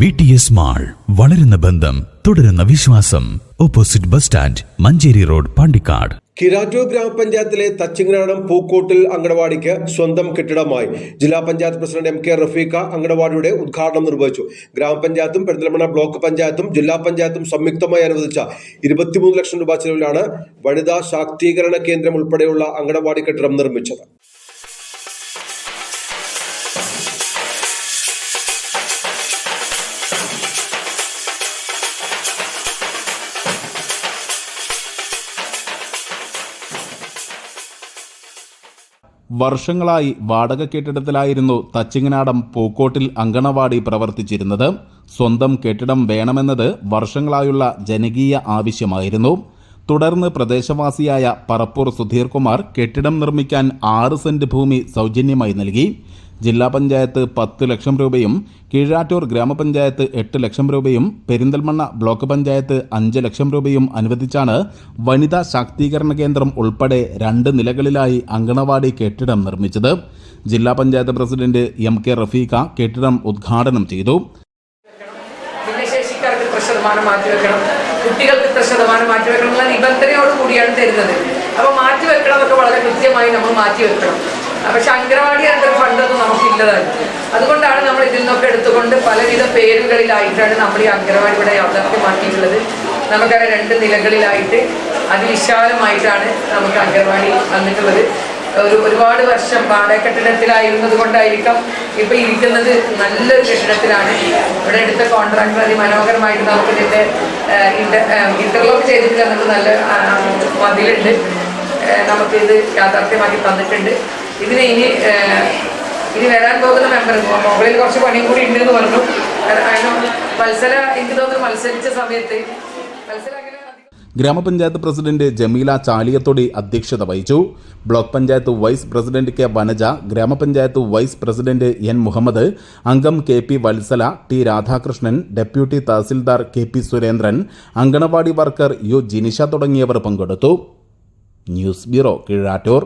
V T S mall വളരുന്ന ബന്ധം തുടരുന്ന വിശ്വാസം. Opposite bus stand Manjeri road Pandikkad. Kirattur ഗ്രാമപഞ്ചായത്തിലെ തച്ചിങ്ങനാടം പൂക്കോട്ടിൽ അങ്കണവാടിക്ക് സ്വന്തം കെട്ടിടമായി ജില്ലാ panchayat president M K Rafeeqa അങ്കണവാടിയുടെ ഉദ്ഘാടനം നിർവഹിച്ചു. ഗ്രാമപഞ്ചായത്തും പെരുന്തലമണ ബ്ലോക്ക് പഞ്ചായത്തും ജില്ലാ പഞ്ചായത്തും സംയുക്തമായി അനുവദിച്ച ഇരുപത്തിമൂന്ന് ലക്ഷം രൂപ ചെലവിലാണ് വനിതാ ശാക്തീകരണ കേന്ദ്രം ഉൾപ്പെടെയുള്ള അങ്കണവാടി കെട്ടിടം നിർമ്മിച്ചത്. വർഷങ്ങളായി വാടക കെട്ടിടത്തിലായിരുന്നു തച്ചിങ്ങനാടം പൂക്കോട്ടിൽ അങ്കണവാടി പ്രവർത്തിച്ചിരുന്നത്. സ്വന്തം കെട്ടിടം വേണമെന്നത് വർഷങ്ങളായുള്ള ജനകീയ ആവശ്യമായിരുന്നു. തുടർന്ന് പ്രദേശവാസിയായ പറപ്പൂർ സുധീർകുമാർ കെട്ടിടം നിർമ്മിക്കാൻ ആറ് സെന്റ് ഭൂമി സൗജന്യമായി നൽകി. ജില്ലാ പഞ്ചായത്ത് പത്ത് ലക്ഷം രൂപയും കീഴാറ്റൂർ ഗ്രാമപഞ്ചായത്ത് എട്ട് ലക്ഷം രൂപയും പെരിന്തൽമണ്ണ ബ്ലോക്ക് പഞ്ചായത്ത് അഞ്ച് ലക്ഷം രൂപയും അനുവദിച്ചാണ് വനിതാ ശാക്തീകരണ കേന്ദ്രം ഉൾപ്പെടെ രണ്ട് നിലകളിലായി അങ്കണവാടി കെട്ടിടം നിർമ്മിച്ചത്. ജില്ലാ panchayat president M K Rafeeqa കെട്ടിടം ഉദ്ഘാടനം ചെയ്തു. ഭിന്നശേഷിക്കാർക്ക് ഇത്ര ശതമാനം മാറ്റിവെക്കണം. കുട്ടികൾക്ക് എന്നുള്ള കൂടിയാണ് തരുന്നത്. അപ്പോൾ മാറ്റിവെക്കണം എന്നൊക്കെ വളരെ കൃത്യമായി നമ്മൾ മാറ്റിവെക്കണം. പക്ഷെ അംഗനവാടി അണ്ടർ ഫണ്ടൊന്നും നമുക്കില്ലതായിരുന്നു. അതുകൊണ്ടാണ് നമ്മൾ ഇതിൽ നിന്നൊക്കെ എടുത്തുകൊണ്ട് പലവിധ പേരുകളിലായിട്ടാണ് നമ്മൾ ഈ അങ്കനവാടി ഇവിടെ യാഥാർത്ഥ്യമാക്കിയിട്ടുള്ളത്. നമുക്കത് രണ്ട് നിലകളിലായിട്ട് അതിവിശാലമായിട്ടാണ് നമുക്ക് അംഗൻവാടി വന്നിട്ടുള്ളത്. ഒരു ഒരുപാട് വർഷം പാടക്കെട്ടിടത്തിലായിരുന്നത് കൊണ്ടായിരിക്കാം ഇപ്പൊ ഇരിക്കുന്നത് നല്ലൊരു കെട്ടിടത്തിലാണ്. ഇവിടെ എടുത്ത കോൺട്രാക്ടർ അതിമനോഹരമായിട്ട് നമുക്ക് ഇതിന്റെ ഇന്റർലോക്ക് ചെയ്തിട്ട് നമുക്ക് നല്ല മതിലുണ്ട്. ഇത് യാഥാർത്ഥ്യമാക്കി തന്നിട്ടുണ്ട്. ഇതിന് ഇനി ഇനി വരാൻ പോകുന്ന മെമ്പർ മൊബൈലിൽ കുറച്ച് പണിയും കൂടി ഉണ്ട് എന്ന് പറഞ്ഞു കാരണം മത്സര എനിക്ക് തോന്നുന്നു മത്സരിച്ച സമയത്ത് മത്സര ഗ്രാമപഞ്ചായത്ത് പ്രസിഡന്റ് ജമീല ചാലിയത്തൊടി അധ്യക്ഷത വഹിച്ചു. Block panchayat vice president K Vanaja ഗ്രാമപഞ്ചായത്ത് വൈസ് പ്രസിഡന്റ് എൻ മുഹമ്മദ് അംഗം K P Vatsala T Radhakrishnan deputy tahsildar K P Surendran anganwadi worker U Jinisha തുടങ്ങിയവർ പങ്കെടുത്തു. News bureau Keezhattur.